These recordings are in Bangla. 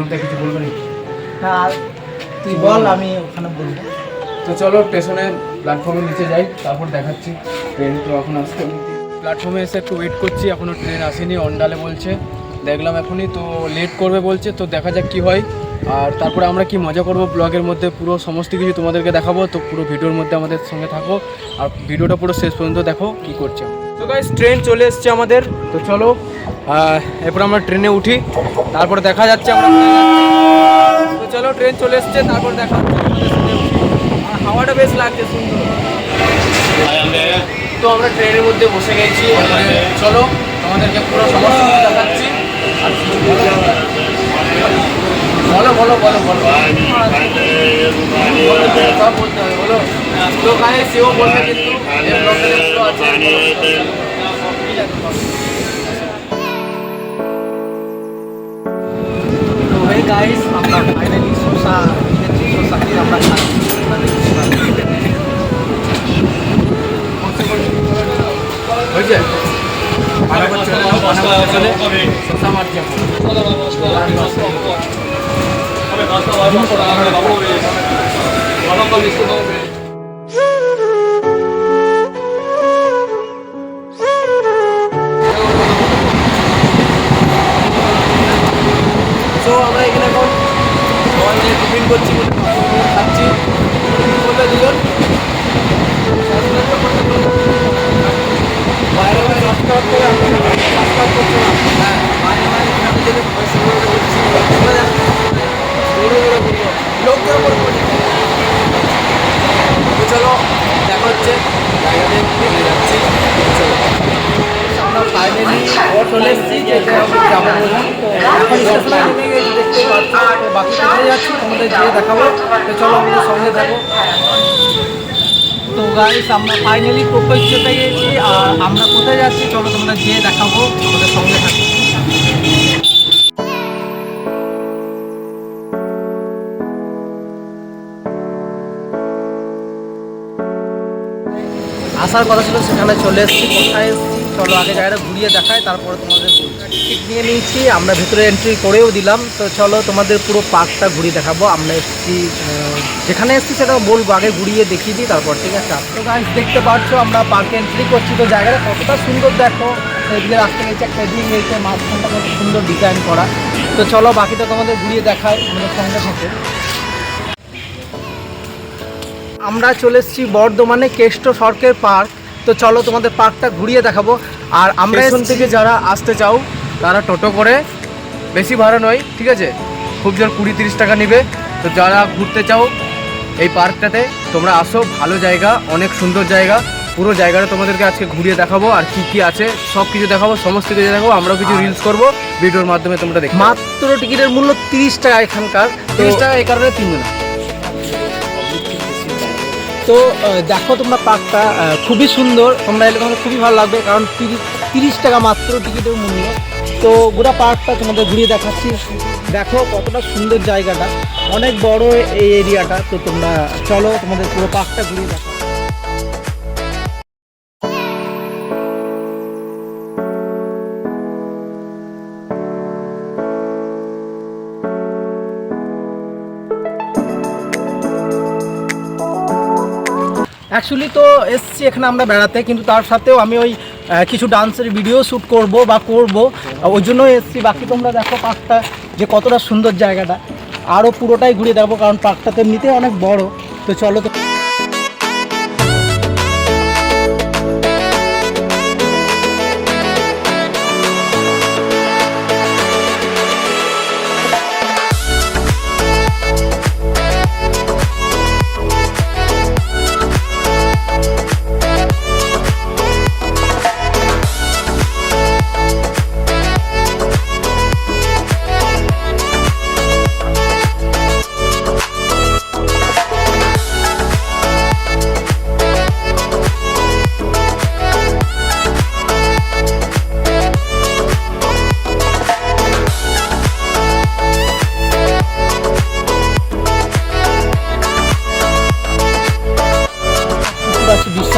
অনুপদা কিছু বলবে নাকি? হ্যাঁ তুই বল, আমি ওখানে বলব। তো চলো, স্টেশনে প্ল্যাটফর্মের নিচে যাই, তারপর দেখাচ্ছি। ট্রেন তো এখন আসতে প্ল্যাটফর্মে এসে একটু ওয়েট করছি এখনও ট্রেন আসেনি অন্ডালে বলছে। দেখলাম এখনই, তো লেট করবে বলছে, তো দেখা যাক কি হয়। আর তারপরে আমরা কি মজা করব ব্লগের মধ্যে, পুরো সমস্ত কিছু তোমাদেরকে দেখাবো, তো পুরো ভিডিওর মধ্যে আমাদের সঙ্গে থাকো। আর ভিডিওটা পুরো শেষ পর্যন্ত দেখো কি করছে তো গাইস ট্রেন চলে এসছে আমাদের। তো চলো এরপর আমরা ট্রেনে উঠি। তারপরে দেখা যাচ্ছে আমরা তো চলো ট্রেন চলে এসছে, তারপর দেখা। আর হাওয়াটা বেশ লাগছে, সুন্দর। তো আমরা ট্রেনের মধ্যে বসে গেছি। চলো, তোমাদেরকে পুরো সমস্ত কিছু দেখাচ্ছি। বলো। বলো বলো বলো বলতে হবে, বলো। তো গায়ে সেও বলবে কিন্তু গাইস আমরা ফাইনালি শসা খেয়েছি শসা খেয়ে আমরা হয়েছে শশা মারছি এখন। করছি খাচ্ছি কি বলবে দুজন বাইরে বাইরে রাস্তা করে রাস্তা করছে না হ্যাঁ বাইরে বাইরে এখানে যেতে পয়সা করে বলছি চলে যাচ্ছে দৌড়ে দৌড়ে বলব লোকদের উপর পড়ে তো চলো দেখা হচ্ছে জায়গাতে বেরিয়ে যাচ্ছি চলো ফাইনালি চলে এসেছি যাব তো এখন দেখতে পাচ্ছ, তো বাকি যাচ্ছি, তোমাদের যেয়ে দেখাবো। তো চলো আমাদের সঙ্গে থাকো। তো গাইস আমরা ফাইনালি প্রকল্পতে গেছি, আর আমরা কোথায় যাচ্ছি, চলো তোমরা যেয়ে দেখাবো আমাদের সঙ্গে থাকো। আসার কথা ছিল, সেখানে চলে এসেছি। কোথায় এসেছি? চলো, আগে জায়গাটা ঘুরিয়ে দেখায় তারপরে তোমাদের টিকিট নিয়ে নিয়েছি, আমরা ভিতরে এন্ট্রি করেও দিলাম। তো চলো, তোমাদের পুরো পার্কটা ঘুরিয়ে দেখাবো। আমরা এসেছি যেখানে এসেছি সেটা বলব, আগে ঘুরিয়ে দেখিয়ে দিই, তারপর ঠিক আছে। তো গাইস দেখতে পাচ্ছ, আমরা পার্কে এন্ট্রি করছি। তো জায়গাটা কতটা সুন্দর দেখো। এদিকে রাস্তা গেছে একটা এদিকে গেছে মাঝখানটা কত সুন্দর ডিজাইন করা। তো চলো, বাকিটা তোমাদের ঘুরিয়ে দেখায় আমাদের সঙ্গে থাকে আমরা চলে এসেছি বর্ধমানে কেষ্ট সরকার পার্ক তো চলো তোমাদের পার্কটা ঘুরিয়ে দেখাবো। আর আমরা এসেছি থেকে যারা আসতে চাও তারা টোটো করে বেশি ভাড়া নয় ঠিক আছে? খুব জোর কুড়ি তিরিশ টাকা নেবে। তো যারা ঘুরতে চাও এই পার্কটাতে তোমরা আসো ভালো জায়গা অনেক সুন্দর জায়গা। পুরো জায়গাটা তোমাদেরকে আজকে ঘুরিয়ে দেখাবো আর কি কি আছে সব কিছু দেখাবো সমস্ত কিছু দেখাবো আমরাও কিছু রিলস করব ভিডিওর মাধ্যমে তোমরা দেখো মাত্র টিকিটের মূল্য তিরিশ টাকা এখানকার। তিরিশ টাকা এই কারণে তিনজন তো দেখো তোমরা পার্কটা খুবই সুন্দর। তোমরা এলে তোমাদের খুবই ভালো লাগবে, কারণ তিরিশ তিরিশ টাকা মাত্র টিকিটের মূল্য। তো গোটা পার্কটা তোমাদের ঘুরিয়ে দেখাচ্ছি। দেখো কতটা সুন্দর জায়গাটা। অনেক বড় এই এরিয়াটা। তো তোমরা চলো, তোমাদের পুরো পার্কটা ঘুরিয়ে দেখো অ্যাকচুয়ালি তো এসছি এখানে আমরা বেড়াতে, কিন্তু তার সাথেও আমি ওই কিছু ডান্সের ভিডিও শ্যুট করব বা করব। ওই জন্য এসছি। বাকি তোমরা দেখো পার্কটা, যে কতটা সুন্দর জায়গাটা। আরও পুরোটাই ঘুরিয়ে দেখব, কারণ পার্কটা তো এমনিতেই অনেক বড়। তো চলো তো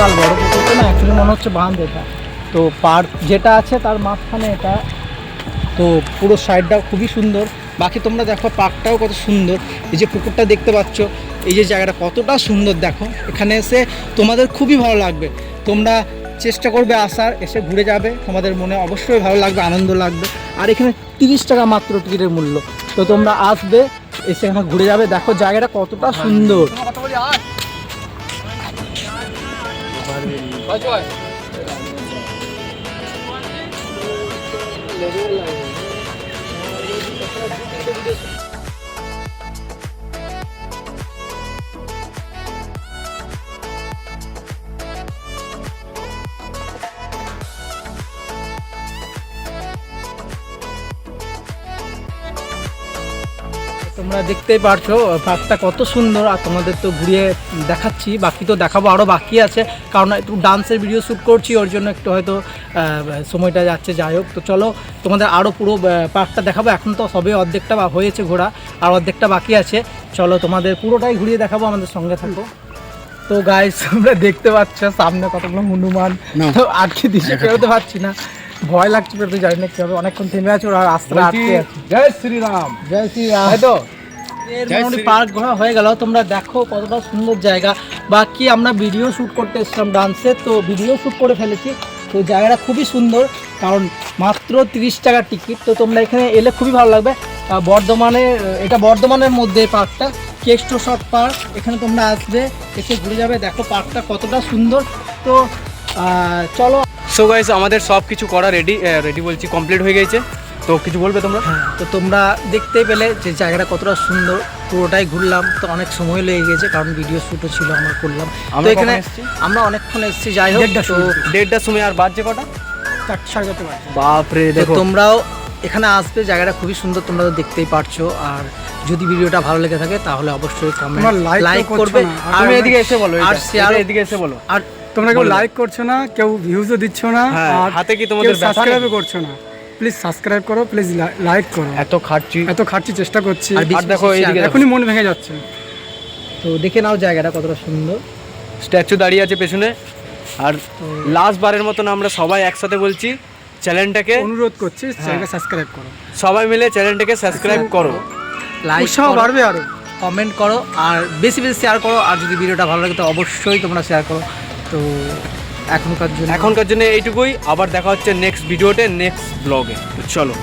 বিশাল বড় পুকুরটা না অ্যাকচুয়ালি মনে হচ্ছে বাঁধ এটা তো পার্ক যেটা আছে তার মাঝখানে এটা। তো পুরো সাইডটাও খুবই সুন্দর। বাকি তোমরা দেখো পার্কটাও কত সুন্দর। এই যে পুকুরটা দেখতে পাচ্ছ, এই যে জায়গাটা কতটা সুন্দর দেখো। এখানে এসে তোমাদের খুবই ভালো লাগবে। তোমরা চেষ্টা করবে আসার, এসে ঘুরে যাবে। তোমাদের মনে অবশ্যই ভালো লাগবে, আনন্দ লাগবে। আর এখানে তিরিশ টাকা মাত্র টিকিটের মূল্য। তো তোমরা আসবে, এসে এখানে ঘুরে যাবে। দেখো জায়গাটা কতটা সুন্দর। পারবেন তোমরা দেখতেই পারছ পার্কটা কত সুন্দর আর তোমাদের তো ঘুরিয়ে দেখাচ্ছি বাকি তো দেখাবো আরও বাকি আছে কারণ একটু ডান্সের ভিডিও শ্যুট করছি ওর জন্য একটু হয়তো সময়টা যাচ্ছে যাই হোক তো চলো তোমাদের আরও পুরো পার্কটা দেখাবো এখন তো সবে অর্ধেকটা হয়েছে ঘোরা আর অর্ধেকটা বাকি আছে চলো তোমাদের পুরোটাই ঘুরিয়ে দেখাবো আমাদের সঙ্গে থাকো। তো গাইস তোমরা দেখতে পাচ্ছ সামনে কতগুলো হনুমান তো আটকে দিচ্ছে বেরোতে পারছি না। ভয় লাগছে বেরোতে জানি না কি হবে। অনেকক্ষণ থেমে আছে ওরা রাস্তা আটকে আছে। জয় শ্রীরাম। জয় শ্রীরাম। তাই তো? মোটামুটি পার্ক ঘোরা হয়ে গেল। তোমরা দেখো কতটা সুন্দর জায়গা। বাকি আমরা ভিডিও শ্যুট করতে এসেছিলাম ডান্সের তো ভিডিও শ্যুট করে ফেলেছি। তো জায়গাটা খুবই সুন্দর কারণ মাত্র তিরিশ টাকার টিকিট তো তোমরা এখানে এলে খুবই ভালো লাগবে। বর্ধমানে এটা বর্ধমানের মধ্যে এই পার্কটা। কেস্টো শর্ট পার্ক এখানে তোমরা আসবে এসে ঘুরে যাবে। দেখো পার্কটা কতটা সুন্দর। তো চলো। সো গাইস আমাদের সব কিছু করা রেডি রেডি বলছি কমপ্লিট হয়ে গেছে। তো কিছু বলবে তোমরা? হ্যাঁ তো তোমরা দেখতেই পেলে যে জায়গাটা কতটা সুন্দর। পুরোটাই ঘুরলাম তো অনেক সময় লেগে গেছে কারণ ভিডিও শ্যুটও ছিল আমরা করলাম। তো এখানে? আমরা অনেকক্ষণ এসেছি যাই হোক তো দেড়টার সময় আর বাজছে কটা? সাড়ে চারটে বাজে। বাপরে তো তোমরাও এখানে আসবে জায়গাটা খুবই সুন্দর তোমরা তো দেখতেই পারছ। আর যদি ভিডিওটা ভালো লেগে থাকে তাহলে অবশ্যই কমেন্ট লাইক করবে। আর এদিকে এসে বলো আর শেয়ার এদিকে এসে বলো। আর তোমরা কেউ লাইক করছ না কেউ ভিউজও দিচ্ছ না হ্যাঁ, আর হাতে কি তোমাদের ব্যথা সাবস্ক্রাইবও করছ না। প্লিজ সাবস্ক্রাইব করো প্লিজ লাইক করো। এত খাটছি। এত খাটছি চেষ্টা করছি। আর দেখো এখনই মন ভেঙে যাচ্ছে। তো দেখে নাও জায়গাটা কতটা সুন্দর। স্ট্যাচু দাঁড়িয়ে আছে পেছনে। আর লাস্ট বারের মতন আমরা সবাই একসাথে বলছি চ্যানেলটাকে অনুরোধ করছি। চ্যানেলটা সাবস্ক্রাইব করো। সবাই মিলে চ্যানেলটাকে সাবস্ক্রাইব করো। লাইক উৎসাহ বাড়বে আরও। কমেন্ট করো আর বেশি বেশি শেয়ার করো আর যদি ভিডিওটা ভালো লাগে তো অবশ্যই তোমরা শেয়ার করো। তো এখনকার জন্য এখনকার জন্য এইটুকুই। আবার দেখা হচ্ছে নেক্সট ভিডিওতে নেক্সট ব্লগে চলো।